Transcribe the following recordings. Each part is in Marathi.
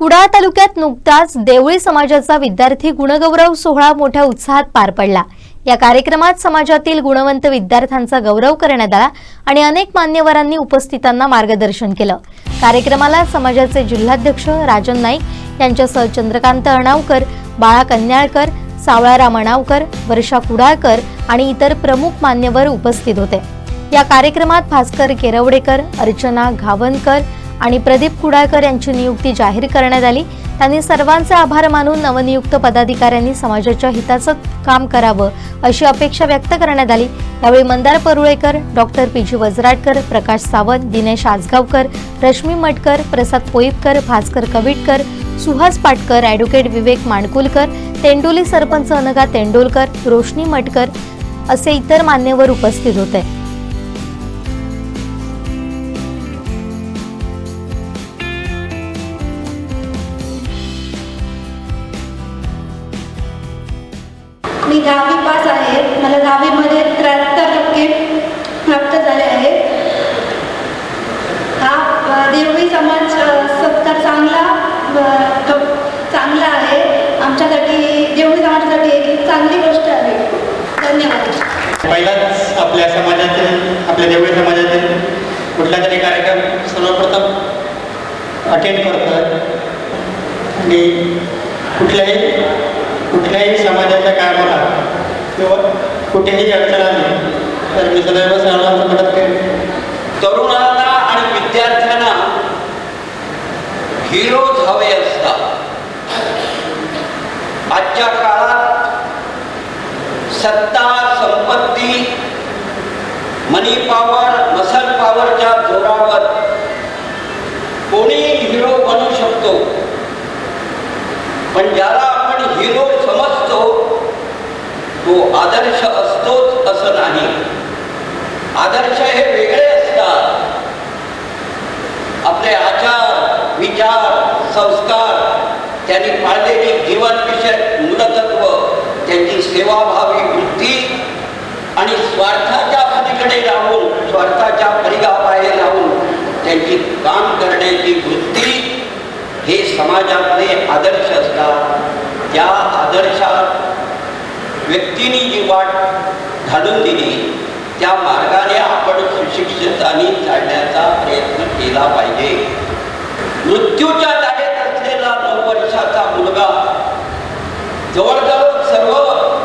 कुडाळ तालुक्यात नुकताच देवळी समाजाचा विद्यार्थी गुणगौरव सोहळा मोठ्या उत्साहात पार पडला. या कार्यक्रमात समाजातील गुणवंत विद्यार्थ्यांचा गौरव करण्यात आला आणि अनेक मान्यवरांनी उपस्थितांना मार्गदर्शन केलं. कार्यक्रमाला समाजाचे जिल्हाध्यक्ष राजन नाईक यांच्यासह चंद्रकांत अणावकर बाळा कन्याळकर सावळाराम अणावकर वर्षा कुडाळकर आणि इतर प्रमुख मान्यवर उपस्थित होते. या कार्यक्रमात भास्कर केरवडेकर अर्चना घावनकर आणि प्रदीप कुडाळकर यांची नियुक्ती जाहीर करण्यात आली. त्यांनी सर्वांचे आभार मानून नवनियुक्त पदाधिकाऱ्यांनी समाजाच्या हिताचं काम करावं अशी अपेक्षा व्यक्त करण्यात आली. यावेळी Mandar Parulekar doctor P G Vajratkar Prakash Sawant Dinesh Ajgaonkar Rashmi Matkar Prasad Poipkar Bhaskar Kavitkar Suhas Patkar advocate Vivek Mankulkar Tendoli sarpanch Anaga Tendolkar Roshni Matkar असे इतर मान्यवर उपस्थित होते. चांगली गोष्ट आहे. धन्यवाद. पहिलाच आपल्या समाजातील आपल्या देवळी समाजातील कुठला तरी कार्यक्रम सर्वप्रथम अटेंड करतो आणि कुठल्याही कुठल्याही समाजाच्या कामाला किंवा कुठेही अडचण आली तर मी सदैव सर्वांना मदत करेन. तरुणांना आणि विद्यार्थ्यांना हिरोज हवे असतात. आजच्या सत्ता संपत्ती मनी पॉवर मसल पॉवरच्या जोरावर कोणी हिरो बनू शकतो. पण ज्याला आपण हिरो समजतो तो आदर्श असतोच असं नाही. आदर्श हे वेगळे असतात. आपले आचार विचार संस्कार त्यांनी पाळलेली जीवनविषयक मूलतत्व त्यांची सेवाभाव स्वार्थाच्या पलीकडे राहून स्वार्थाच्या परिघाबाहेर राहून त्यांची काम करण्याची वृत्ती हे समाजातले आदर्श असतात. त्या आदर्शात व्यक्तीने जी वाट घालून दिली त्या मार्गाने आपण सुशिक्षितांनी चालण्याचा प्रयत्न केला पाहिजे. मृत्यूच्या जागेत असलेला नऊ वर्षाचा मुलगा जवळजवळ सर्व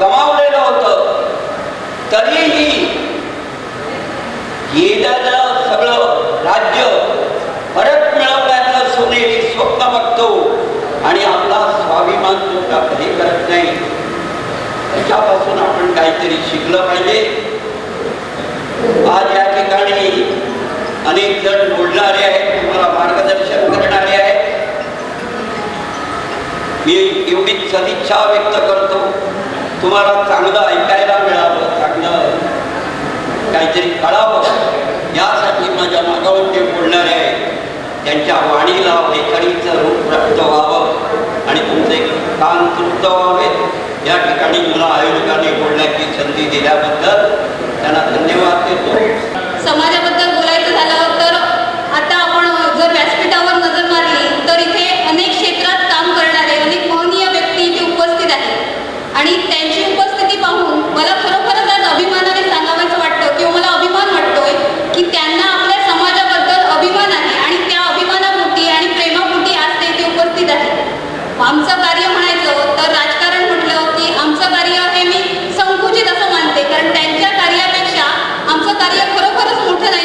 गमावलेलं होतं तरीही गेलेलं सगळं राज्य परत मिळवण्याचं सोनेरी स्वप्न बघतो आणि आपला स्वाभिमान सुद्धा कधी करत नाही त्याच्यापासून आपण काहीतरी शिकलं पाहिजे. आज या ठिकाणी अनेक जण बोलणारे आहेत तुम्हाला मार्गदर्शन करणारे आहेत. मी एवढी सदिच्छा व्यक्त करतो. तुम्हाला चांगलं ऐकायला मिळावं चांगलं काहीतरी कळावं. यासाठी माझ्या मागावर जे बोलणारे आहेत त्यांच्या वाणीला लेखणीचं रूप प्राप्त व्हावं आणि तुमचे कान तृप्त व्हावेत. या ठिकाणी मला आयोजकांनी बोलण्याची संधी दिल्याबद्दल त्यांना धन्यवाद देतो. समाजाबद्दल बोलायचं झालं तर आता आपण जर व्यासपीठावर नजर मारली तर इथे अनेक क्षेत्रात काम करणारे अनेक महनीय व्यक्ती इथे उपस्थित आहेत आणि त्यांची उपस्थिती पाहून मला खरोखरच आज अभिमानाने सांगावंसं वाटतं किंवा मला अभिमान वाटतोय की त्यांना आपल्या समाजाबद्दल अभिमान आहे आणि त्या अभिमानापोटी आणि प्रेमापोटी आज ते इथे उपस्थित आहेत आमचं कार्य म्हणायचं तर राजकारण म्हटलं की आमचं कार्य हे मी संकुचित असं मानते कारण त्यांच्या कार्यापेक्षा आमचं कार्य खरोखरच मोठं नाही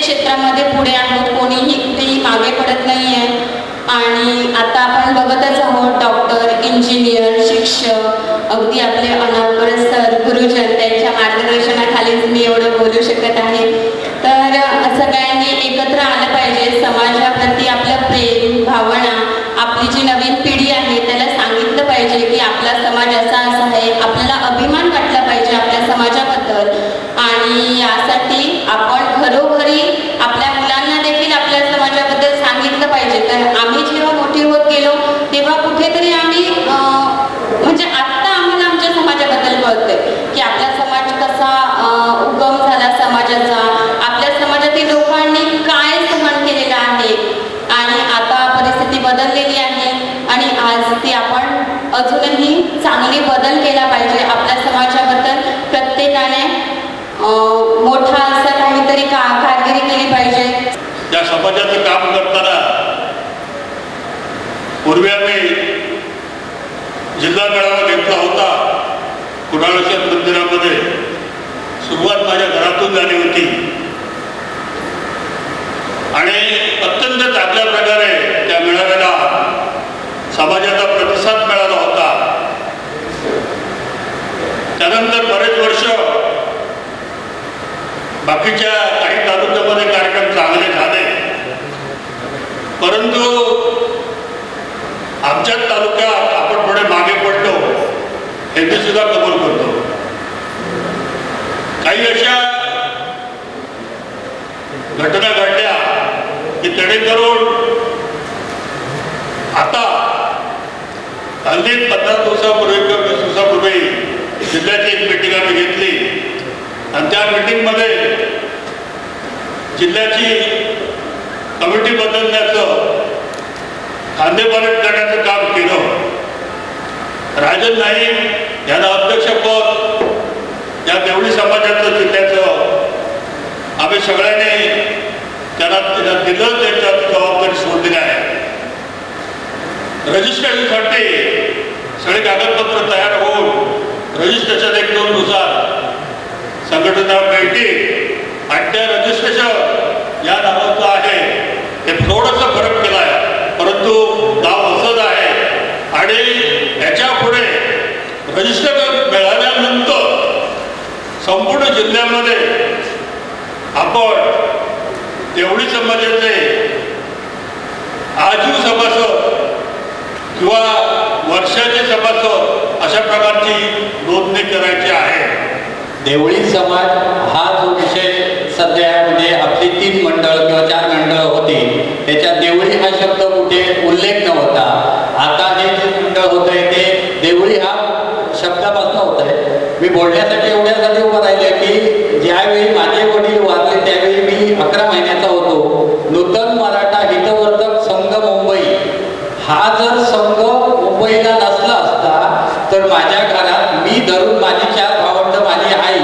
क्षेत्रामध्ये पुढे आहोत कोणीही कुठेही मागे पडत नाही आहे आणि आता आपण बघतच आहोत डॉक्टर इंजिनियर शिक्षक अगदी आपले अनावकर सर गुरुजन त्यांच्या मार्गदर्शनाखालीच मी एवढं बोलू शकत आहे. तर सगळ्यांनी एकत्र आलं पाहिजे. समाजाप्रती आपलं प्रेम भावना आपली जी नवीन पिढी आहे त्याला सांगितलं पाहिजे की आपला समाज असा असा आहे. आपल्याला अभिमान वाटला पाहिजे आपल्या समाजाबद्दल. आणि यासाठी आपण घरोघरी आपल्या मुलांना देखील आपल्या समाजाबद्दल सांगितलं पाहिजे. तर आम्ही जेव्हा मोठी होत गेलो तेव्हा कुठेतरी आम्ही अं, म्हणजे आत्ता आम्हाला आमच्या समाजाबद्दल कळतंय की आपला समाज कसा अं, उगम झाला समाजाचा आपल्या समाजातील लोकांनी काय सहन केलेलं आहे आणि आता परिस्थिती बदललेली आहे आणि आज ती आपण अजूनही चांगले बदल केला पाहिजे आपल्या समाजाबद्दल. प्रत्येकाने अं, मोठा असं काहीतरी का कामगिरी केली पाहिजे. त्या समाजाचं काम करताना पूर्वी आम्ही जिल्हा मेळावा घेतला होता कुणाळेश्वर मंदिरामध्ये. सुरुवात माझ्या घरातून झाली होती. आणि अत्यंत चांगल्या प्रकारे समाजाचा प्रतिसाद मिळाला होता. त्यानंतर बरेच वर्ष बाकीच्या काही तालुक्यामध्ये कार्यक्रम चांगले झाले. परंतु आमच्याच तालुक्यात आपण पुढे मागे पडतो. हे मी सुद्धा कबूल करतो. काही अशा घटना घडल्या की जेणेकरून आता अगदी पंधरा दिवसापूर्वी किंवा वीस दिवसापूर्वी जिल्ह्याची एक मिटिंग आम्ही घेतली. आणि त्या मिटिंगमध्ये जिल्ह्याची कमिटी बदलण्याचं खांदेपालट करण्याचं काम केलं. राजन नाईक यांना अध्यक्षपद या देवळी समाजाचं जिल्ह्याचं आम्ही सगळ्यांनी त्यांना त्यांना दिलं त्यांच्या जबाबदारी सोडलेली आहे रजिस्ट्रेशनसाठी सगळे कागदपत्र तयार होऊन रजिस्ट्रेशन एक दोन नुसार संघटना भेटी आणि त्या रजिस्ट्रेशन या नावाचं आहे हे थोडंसं फरक केला आहे परंतु नाव असंच आहे. आणि याच्यापुढे रजिस्टर मिळाल्यानंतर संपूर्ण जिल्ह्यामध्ये आपण देवळी समाजाचे आजीव सभासद किंवा वर्षाचे सभासद अशा प्रकारची नोंदणी करायची आहे. देवळी समाज हा जो विषय सध्या म्हणजे आपली तीन मंडळ किंवा चार मंडळ होती त्याच्यात देवळी हा शब्द कुठे उल्लेख नव्हता. आता हे जे मंडळ होत आहे ते देवळी हा शब्दापासून होत आहे मी बोलण्यासाठी एवढ्यासाठी उभं राहिले की ज्यावेळी माझे वडील वारले त्यावेळी मी अकरा महिन्याचा होतो नूतन मराठा हितवर्धक संघ मुंबई हा जर संघ मुंबईला नसला असता तर माझ्या घरात मी धरून माझी चार भावंड माझी आई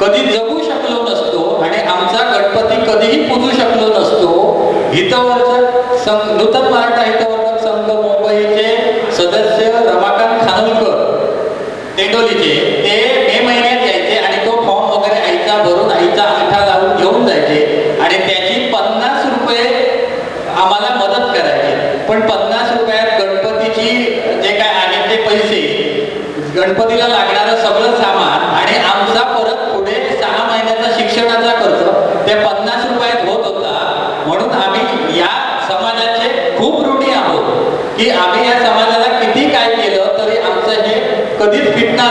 कधी जगू शकलो नसतो आणि आमचा गणपती कधीही पूजू शकलो नसतो. हितवर्धक संघ नूतन मराठा हितवर्धक संघ मुंबईचे सदस्य रमाकांत खानोलकर तेंडोलीचे ते मे महिन्यात यायचे आणि तो फॉर्म वगैरे आईचा भरून आईचा अंगठा लावून घेऊन जायचे आणि त्याची पन्नास रुपये आम्हाला मदत करायची पण पन्नास रुपयात गणपतीची जे काय आहे ते पैसे गणपतीला लागणारं सगळं सामान आणि आमचा परत पुढे सहा महिन्याचा शिक्षणाचा खर्च त्या पन्नास रुपयात होत होता म्हणून आम्ही या समाजाचे खूप ऋणी आहोत की आम्ही या समाजाला किती काय केलं तरी आमचं हे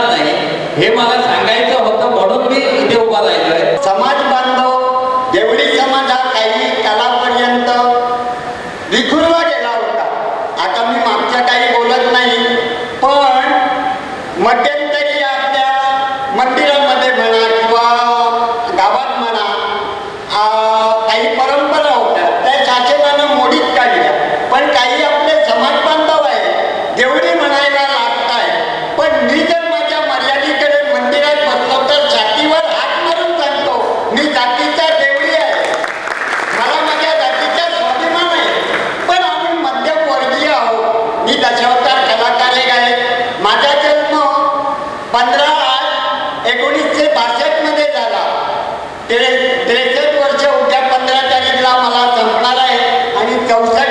नाही. हे मला सांगायचं होतं म्हणून मी इथे उभा राहिलोय. समाज बांधव comes back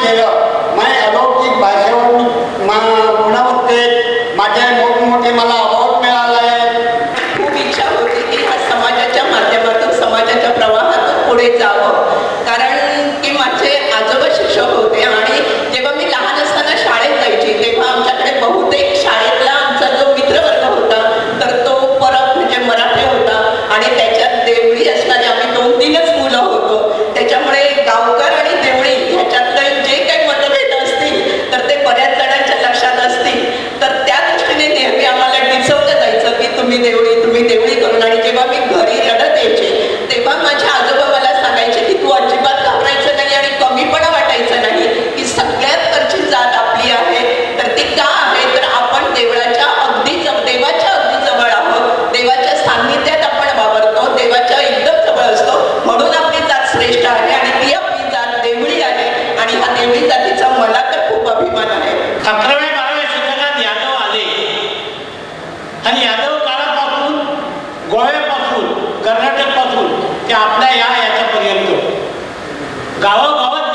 get up. 搞啊搞啊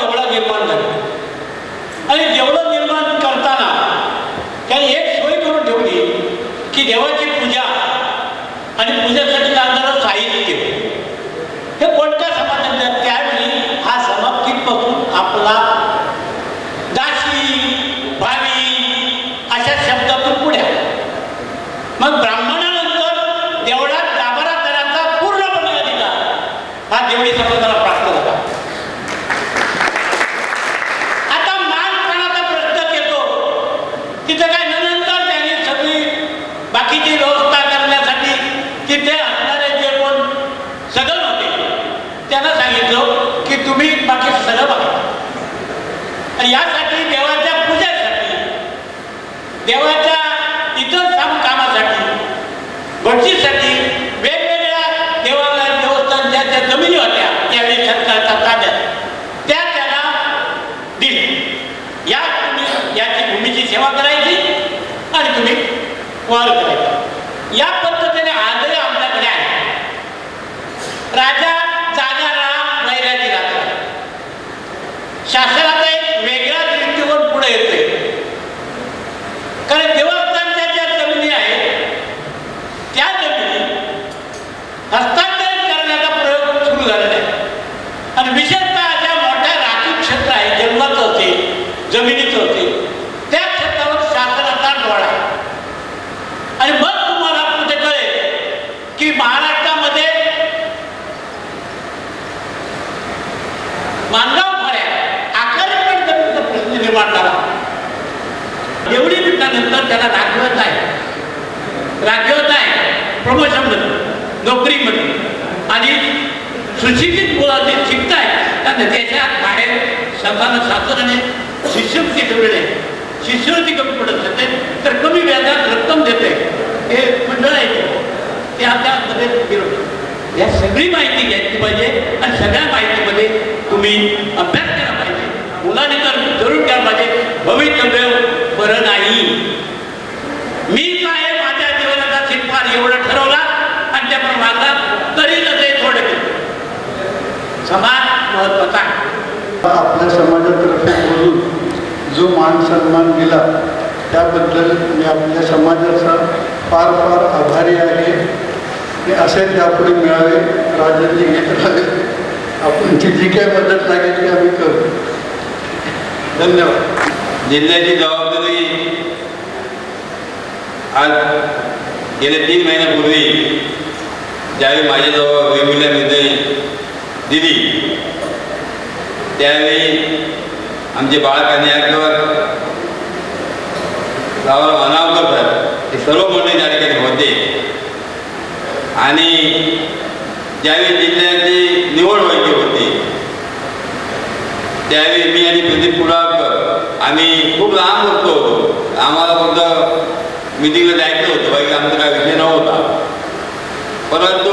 पोरं जे शिकतायत त्यांना बाहेर सरकारनं शासनाने शिष्यवृत्ती ठेवलेली शिष्यवृत्ती कमी पडत जाते तर कमी व्याजात रक्कम देते हे मंडळ आहे ते आता मध्ये या सगळी माहिती घ्यायची पाहिजे आणि सगळ्या माहितीमध्ये तुम्ही अभ्यास केला पाहिजे मुलाने तर जरूर केला पाहिजे भवितव्य बरं नाही मिळत समाज आपल्या समाजातर्फे जो मान सन्मान दिलाबल मैं अपने आपल्या फार फार आभारी है कि असे त्यापुढे मिळावे अपन की जी क्या मदद लगे ती आम्ही करू. धन्यवाद. जिल्ह्याची जवाबदारी आज गेल्या तीन महिन्यापूर्वी पूर्वी ज़्यादा जबाब वेगवेगळ्या निर्णय दिली त्यावेळी आमचे बाळ कन्या किंवा गावाला मानावकर सर हे सर्व मंडळी त्या ठिकाणी होते. आणि ज्यावेळी जिल्ह्याची निवड व्हायची होती त्यावेळी मी आणि प्रदीप कुडाळकर आम्ही खूप लांब होतो आम्हाला फक्त मिटिंगला जायचं होतं बाकी आमचा काय विषय नव्हता. परंतु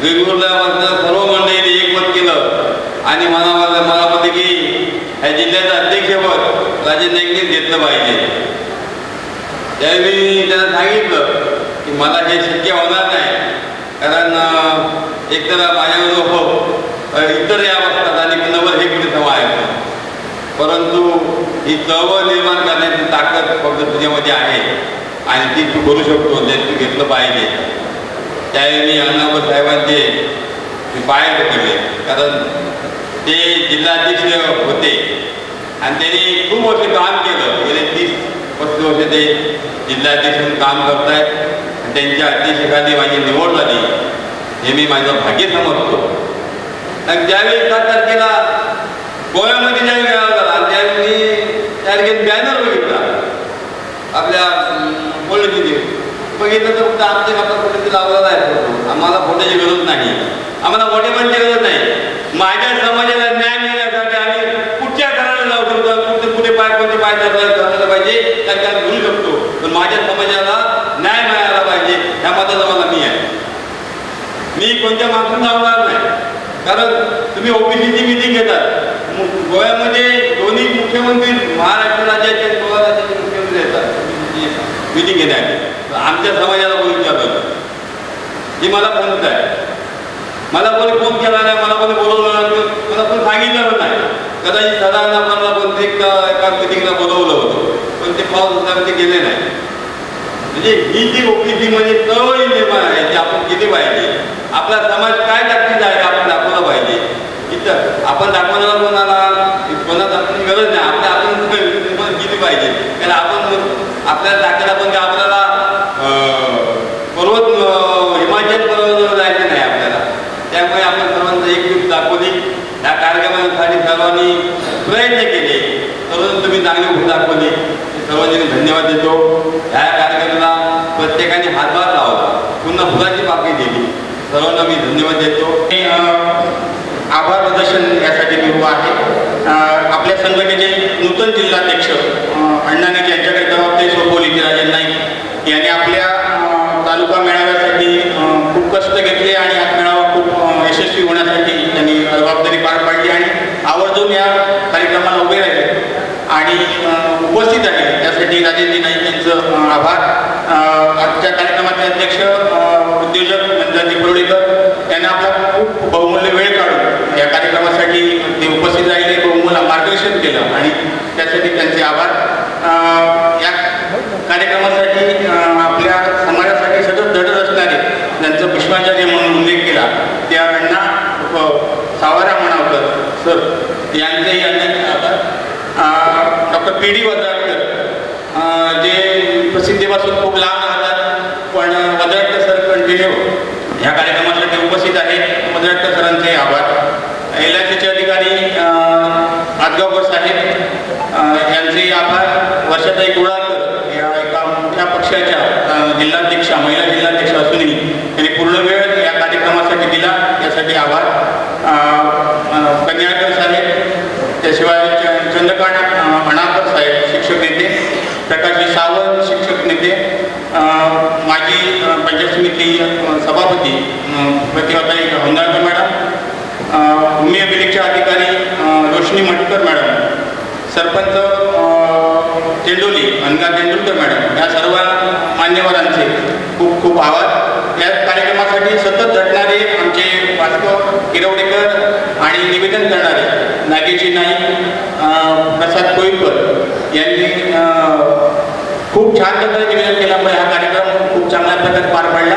वेगवेगळ्या सर्व मंडळीने एकमत केलं आणि मला मला मला म्हणते की ह्या जिल्ह्याचं अध्यक्षपद राजे नाईकनेच घेतलं पाहिजे त्यावेळी मी त्यांना सांगितलं की मला हे शक्य होणार नाही. कारण एक तर माझ्याबरोबर हो इतर या बसतात आणि नवल हे कुठे सभा आहे? परंतु ही चळवळ निर्माण करण्याची ताकद फक्त तुझ्यामध्ये आहे. आणि ती तू करू शकतो ते तू घेतलं पाहिजे. त्यावेळी मी अण्णाभाऊ साहेबांचे बाहेर पकडले कारण ते जिल्हाध्यक्ष होते. आणि त्यांनी खूप वर्ष काम केलं. गेले तीस पस्तीस वर्ष ते जिल्हाध्यक्ष म्हणून काम करत आहेत आणि त्यांच्या अध्यक्षकाली माझी निवड झाली. हे मी माझं भाग्य समजतो आणि ज्यावेळी सात तारखेला गोव्यामध्ये ज्यावेळी मेळावा झाला त्यावेळी मी त्या तारखेत बॅनर बघितला. आपल्या पॉलिटिने बघितलं तर फक्त आमच्या आपला फोटो लावलेला आहे आम्हाला फोटोची गरज नाही. आम्हाला मोठेपणची गरज नाही. माझ्या समाजाला न्याय मिळण्यासाठी आम्ही कुठच्या घराला जाऊ शकतो कुठे कुठे पाय कोणते पाय धरला पाहिजे त्याच्यात बोलू शकतो पण माझ्या समाजाला न्याय मिळायला पाहिजे ह्या मताचा मला मी आहे मी कोणत्या माणसून लावणार नाही. कारण तुम्ही ओबीसीची मिटिंग घेतात. गोव्यामध्ये दोन्ही मुख्यमंत्री महाराष्ट्र राज्याचे आणि गोवा राज्याचे मुख्यमंत्री येतात. मिटिंग घेण्यासाठी. आमच्या समाजाला कोणी विचारलं हे मला म्हणत आहे मला कोणी फोन केला नाही मला कोणी बोलवलं नाही मला कोणी सांगितलं नाही. कदाचित सदा मला कोणते एका एका मिटिंगला बोलवलं होतं. पण ते पाऊस होता ते गेले नाही. म्हणजे ही जी ओबीसी म्हणजे चळवळी निर्माण आहे ती आपण केली पाहिजे आपला समाज काय ताकदीचा आहे आपण दाखवलं पाहिजे. इथं आपण दाखवण्याला कोणाला? कोणाला दाखवण्याची गरज नाही. आपल्या आपण निर्माण केली पाहिजे? कारण आपण आपल्याला दाखल आपण काय आपल्याला अं, पर्वत अं, हिमाचल पर्वतावर जायचं नाही आपल्याला त्यामुळे आपण सर्वांचं एकजूट दाखवली या कार्यक्रमासाठी सर्वांनी प्रयत्न केले सर्वांनी तुम्ही चांगली भूक दाखवली सर्वांनी धन्यवाद देतो ह्या कार्यक्रमाला प्रत्येकाने हातभार लावला पुन्हा फुलाची पाकळी दिली सर्वांना मी धन्यवाद देतो मी, अ, आभार प्रदर्शन यासाठी मी उभा आहे अ, आपल्या संघटनेचे नूतन जिल्हाध्यक्ष अ, अण्णाने यांच्याकडे जबाबदारी सोपवली की राजन नाईक यांनी आपल्या अ, तालुका मेळाव्यासाठी अ, खूप घेतले आणि हा मेळावा खूप यशस्वी होण्यासाठी त्यांनी जबाबदारी पार पाडली आणि आवर्जून या कार्यक्रमाला उभे राहिले. आणि उपस्थित आहे. त्यासाठी राजेंद्र नाईक यांचं आभार. आजच्या कार्यक्रमाचे अध्यक्ष उद्योजक मंजाजी पुरोडीकर त्यांना आपला खूप बहुमूल्य वेळ काढून या कार्यक्रमासाठी ते उपस्थित राहिले बहुमूल्य मार्गदर्शन केलं आणि त्यासाठी त्यांचे आभार अ, या कार्यक्रमासाठी अ, आपल्या समाजासाठी सतत झटत असणारे ज्यांचं पुष्पांजली म्हणून उल्लेख केला त्या अण्णा अ, सावारा म्हणावकर सर यांचेही अनेक पिढी डॉक्टर जे प्रसिद्धीपासून खूप लांब राहतात पण वद्राटकर सर कंटिन्यू ह्या कार्यक्रमासाठी उपस्थित आहेत वद्राटकर सरांचे आभार. एल भूमी अभिलेखच्या अधिकारी रोशनी मटकर मॅडम सरपंच तेंडोली अनगा तेंडुलकर मॅडम या सर्व मान्यवरांचे खूप खूप आभार. या कार्यक्रमासाठी सतत झटणारे आमचे वास्को किरवडेकर आणि निवेदन करणारे नागेजी नाईक प्रसाद कोईकर यांनी खूप छान प्रकारे निवेदन केल्यामुळे हा कार्यक्रम खूप चांगल्या प्रकारे पार पडला.